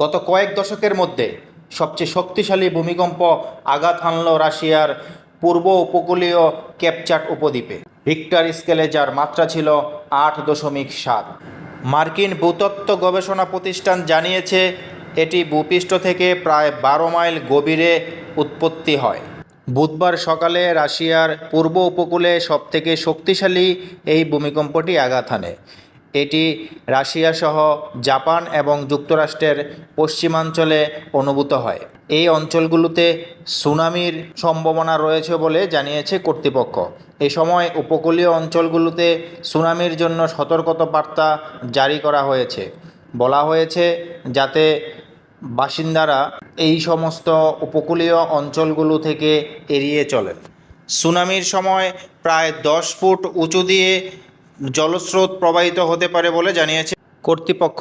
গত কয়েক দশকের মধ্যে সবচেয়ে শক্তিশালী ভূমিকম্প আঘাত হানল রাশিয়ার পূর্ব উপকূলীয় ক্যাপচাট উপদ্বীপে। ভিক্টর স্কেলে যার মাত্রা ছিল আট দশমিক সাত। মার্কিন ভূতত্ত্ব গবেষণা প্রতিষ্ঠান জানিয়েছে, এটি ভূপৃষ্ঠ থেকে প্রায় বারো মাইল গভীরে উৎপত্তি হয়। বুধবার সকালে রাশিয়ার পূর্ব উপকূলে সবথেকে শক্তিশালী এই ভূমিকম্পটি আঘাত হানে। এটি রাশিয়া সহ জাপান এবং যুক্তরাষ্ট্রের পশ্চিমাঞ্চলে অনুভূত হয়। এই অঞ্চলগুলোতে সুনামির সম্ভাবনা রয়েছে বলে জানিয়েছে কর্তৃপক্ষ। এ সময় উপকূলীয় অঞ্চলগুলোতে সুনামির জন্য সতর্কতা বার্তা জারি করা হয়েছে। বলা হয়েছে যাতে বাসিন্দারা এই সমস্ত উপকূলীয় অঞ্চলগুলো থেকে এড়িয়ে চলেন। সুনামির সময় প্রায় দশ ফুট উঁচু দিয়ে জলস্রোত প্রবাহিত হতে পারে বলে জানিয়েছে কর্তৃপক্ষ।